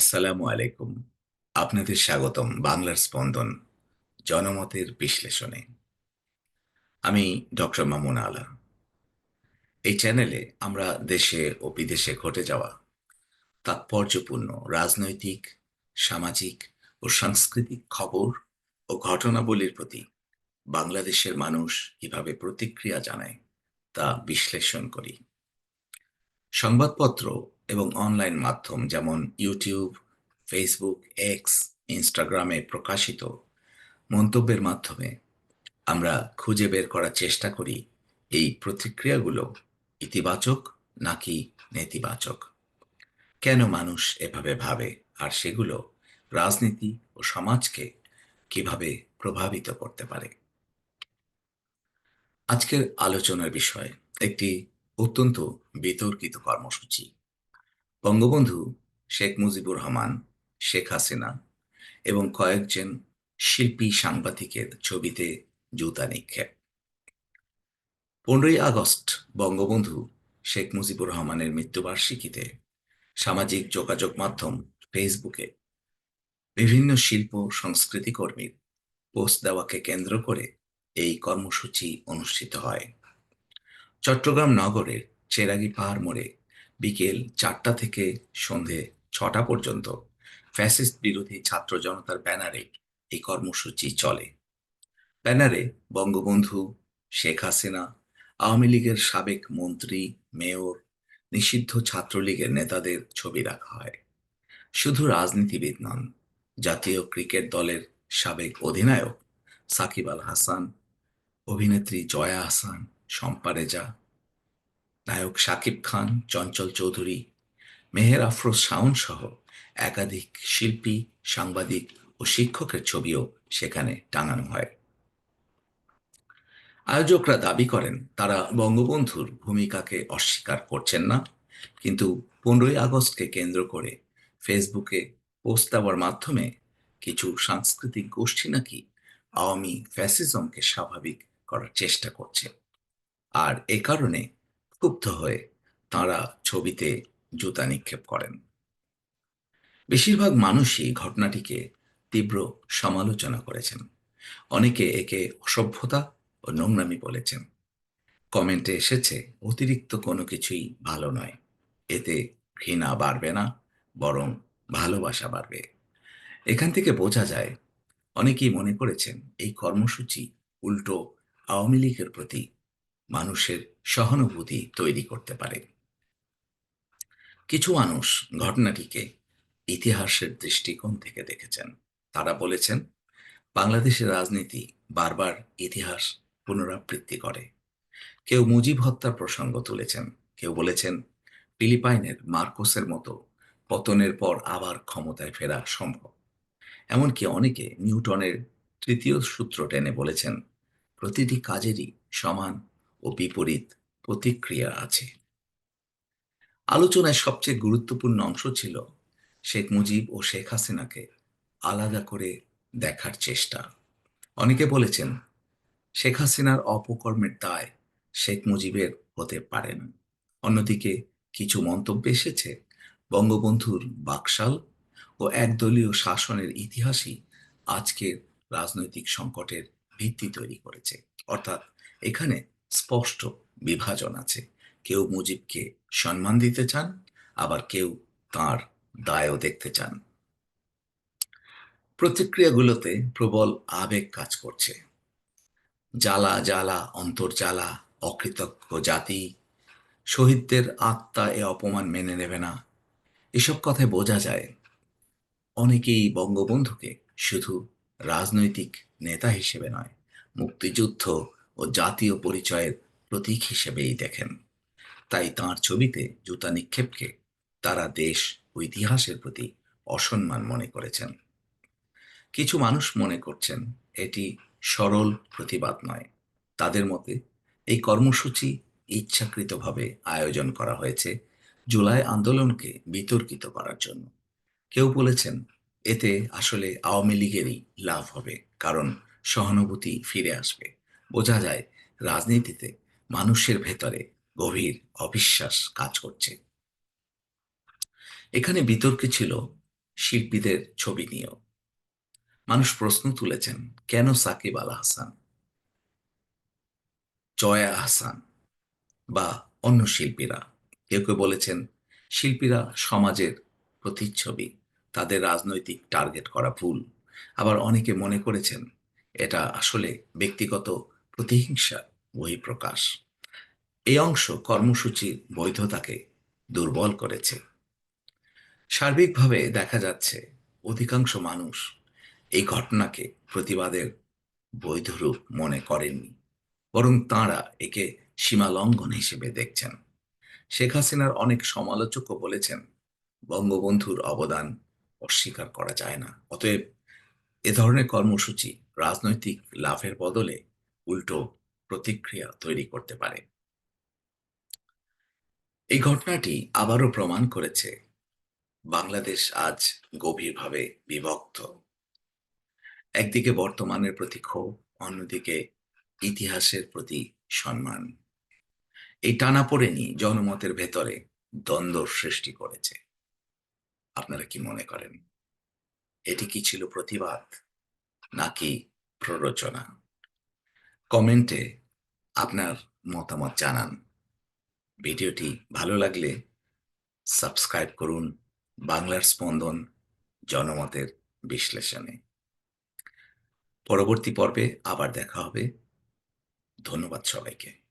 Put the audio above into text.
আসসালামু আলাইকুম। আপনাদের স্বাগতম বাংলার স্পন্দন জনমতের বিশ্লেষণে। আমি ডক্টর মামুন আলা। এই চ্যানেলে আমরা দেশে ও বিদেশে ঘটে যাওয়া তাৎপর্যপূর্ণ রাজনৈতিক, সামাজিক ও সাংস্কৃতিক খবর ও ঘটনাবলীর প্রতি বাংলাদেশের মানুষ কীভাবে প্রতিক্রিয়া জানায় তা বিশ্লেষণ করি। সংবাদপত্র এবং অনলাইন মাধ্যম যেমন ইউটিউব ফেসবুক এক্স ইনস্টাগ্রামে প্রকাশিত মন্তব্যের মাধ্যমে আমরা খুঁজে বের করার চেষ্টা করি এই প্রতিক্রিয়াগুলো ইতিবাচক নাকি নেতিবাচক? কেন মানুষ এভাবে ভাবে আর সেগুলো রাজনীতি ও সমাজকে কীভাবে প্রভাবিত করতে পারে? আজকের আলোচনার বিষয় একটি অত্যন্ত বিতর্কিত কর্মসূচি। বঙ্গবন্ধু শেখ মুজিবুর রহমান, শেখ হাসিনা এবং কয়েকজন শিল্পী সাংবাদিকের ছবিতে জুতা নিক্ষেপ। পনেরোই আগস্ট বঙ্গবন্ধু শেখ মুজিবুর রহমানের মৃত্যুবার্ষিকীতে সামাজিক যোগাযোগ মাধ্যম ফেসবুকে বিভিন্ন শিল্প সংস্কৃতি কর্মীর পোস্ট দেওয়াকে কেন্দ্র করে এই কর্মসূচি অনুষ্ঠিত হয়। চট্টগ্রাম নগরের চেরাগি পাহাড় মোড়ে বিকেল চারটা থেকে সন্ধে ছটা পর্যন্ত। ফ্যাসিস্ট বিরোধী ছাত্র জনতার ব্যানারে এই কর্মসূচি চলে। ব্যানারে বঙ্গবন্ধু, শেখ হাসিনা, আওয়ামী লীগের সাবেক মন্ত্রী, মেয়র, নিষিদ্ধ ছাত্রলীগের নেতাদের ছবি রাখা হয়। শুধু রাজনীতিবিদ নন, জাতীয় ক্রিকেট দলের সাবেক অধিনায়ক সাকিব আল হাসান, অভিনেত্রী জয়া হাসান, শম্পা রেজা নায়ক শাকিব খান, চঞ্চল চৌধুরী, মেহের আফরোজ শাওন সহ একাধিক শিল্পী, সাংবাদিক ও শিক্ষকের ছবিও সেখানে টাঙানো হয়। আয়োজকরা দাবি করেন, তারা বঙ্গবন্ধুর ভূমিকাকে অস্বীকার করছেন না, কিন্তু পনেরোই আগস্টকে কেন্দ্র করে ফেসবুকে পোস্ট দেওয়ার মাধ্যমে কিছু সাংস্কৃতিক গোষ্ঠী নাকি আওয়ামী ফ্যাসিজমকে স্বাভাবিক করার চেষ্টা করছে। আর এ কারণে ক্ষুব্ধ হয়ে তাঁরা ছবিতে জুতা নিক্ষেপ করেন। বেশিরভাগ মানুষই ঘটনাটিকে তীব্র সমালোচনা করেছেন। অনেকে একে অসভ্যতা ও নোংরামি বলেছেন। কমেন্টে এসেছে, অতিরিক্ত কোনো কিছুই ভালো নয়। এতে ঘৃণা বাড়বে না, বরং ভালোবাসা বাড়বে। এখান থেকে বোঝা যায়, অনেকেই মনে করেছেন, এই কর্মসূচি উল্টো আওয়ামী লীগের প্রতি মানুষের সহানুভূতি তৈরি করতে পারে। কিছু মানুষ ঘটনাটিকে ইতিহাসের দৃষ্টিকোণ থেকে দেখেছেন। তারা বলেছেন, বাংলাদেশের রাজনীতি বারবার ইতিহাস পুনরাবৃত্তি করে। কেউ মুজিব হত্যার প্রসঙ্গ তুলেছেন, কেউ বলেছেন, ফিলিপাইনের মার্কোসের মতো পতনের পর আবার ক্ষমতায় ফেরা সম্ভব। এমনকি অনেকে নিউটনের তৃতীয় সূত্র টেনে বলেছেন, প্রতিটি কাজেরই সমান ও বিপরীত প্রতিক্রিয়া আছে। আলোচনায় সবচেয়ে গুরুত্বপূর্ণ অংশ ছিল শেখ মুজিব ও শেখ হাসিনাকে আলাদা করে দেখার চেষ্টা। অনেকে বলেছেন, শেখ হাসিনার অপকর্মের দায় শেখ মুজিবের হতে পারেন অন্যদিকে কিছু মন্তব্য এসেছে, বঙ্গবন্ধুর বাকশাল ও একদলীয় শাসনের ইতিহাসই আজকের রাজনৈতিক সংকটের ভিত্তি তৈরি করেছে। অর্থাৎ এখানে স্পষ্ট বিভাজন আছে। কেউ মুজিবকে সম্মান দিতে চান, আবার কেউ তার দায়ও দেখতে চান। প্রতিক্রিয়াগুলোতে প্রবল আবেগ কাজ করছে। জ্বালা জ্বালা অন্তর্জ্বালা অকৃতজ্ঞ জাতি, শহীদদের আত্মা এ অপমান মেনে নেবে না। এসব কথায় বোঝা যায়। অনেকেই বঙ্গবন্ধুকে শুধু রাজনৈতিক নেতা হিসেবে নয়, মুক্তিযুদ্ধ ও জাতীয় পরিচয়ের প্রতীক হিসেবেই দেখেন। তাই তাঁর ছবিতে জুতা নিক্ষেপকে তারা দেশ ও ইতিহাসের প্রতি অসম্মান মনে করেছেন। কিছু মানুষ মনে করছেন এটি সরল প্রতিবাদ নয়। তাদের মতে এই কর্মসূচি ইচ্ছাকৃতভাবে আয়োজন করা হয়েছে জুলাই আন্দোলনকে বিতর্কিত করার জন্য। কেউ বলেছেন, এতে আসলে আওয়ামী লীগেরই লাভ হবে, কারণ সহানুভূতি ফিরে আসবে। বোঝা যায় রাজনীতিতে মানুষের ভেতরে গভীর অবিশ্বাস কাজ করছে। এখানে বিতর্কে ছিল শিল্পীদের ছবি নিয়েও। মানুষ প্রশ্ন তুলেছেন, কেন সাকিব আল হাসান, জয়া হাসান বা অন্য শিল্পীরা? কেউ কেউ বলেছেন, শিল্পীরা সমাজের প্রতিচ্ছবি, তাদের রাজনৈতিক টার্গেট করা ভুল। আবার অনেকে মনে করেছেন, এটা আসলে ব্যক্তিগত প্রতিহিংসা, বহিঃপ্রকাশ। এই অংশ কর্মসূচির বৈধতাকে দুর্বল করেছে। সার্বিকভাবে দেখা যাচ্ছে, অধিকাংশ মানুষ এই ঘটনাকে প্রতিবাদের বৈধ রূপ মনে করেননি, বরং তাঁরা একে সীমা লঙ্ঘন হিসেবে দেখছেন। শেখ হাসিনার অনেক সমালোচকও বলেছেন, বঙ্গবন্ধুর অবদান অস্বীকার করা যায় না। অতএব এ ধরনের কর্মসূচি রাজনৈতিক লাভের বদলে উল্টো প্রতিক্রিয়া তৈরি করতে পারে। এই ঘটনাটি আবারও প্রমাণ করেছে বাংলাদেশ আজ গভীরভাবে বিভক্ত। একদিকে বর্তমানের প্রতি ক্ষোভ, অন্যদিকে ইতিহাসের প্রতি সম্মান। এই টানাপোড়েনই জনমতের ভেতরে দ্বন্দ্ব সৃষ্টি করেছে। আপনারা কি মনে করেন? এটি কি ছিল প্রতিবাদ নাকি প্ররোচনা? কমেন্টে আপনার মতামত জানান। ভিডিওটি ভালো লাগলে সাবস্ক্রাইব করুন বাংলার স্পন্দন জনমতের বিশ্লেষণে। পরবর্তী পর্বে আবার দেখা হবে। ধন্যবাদ সবাইকে।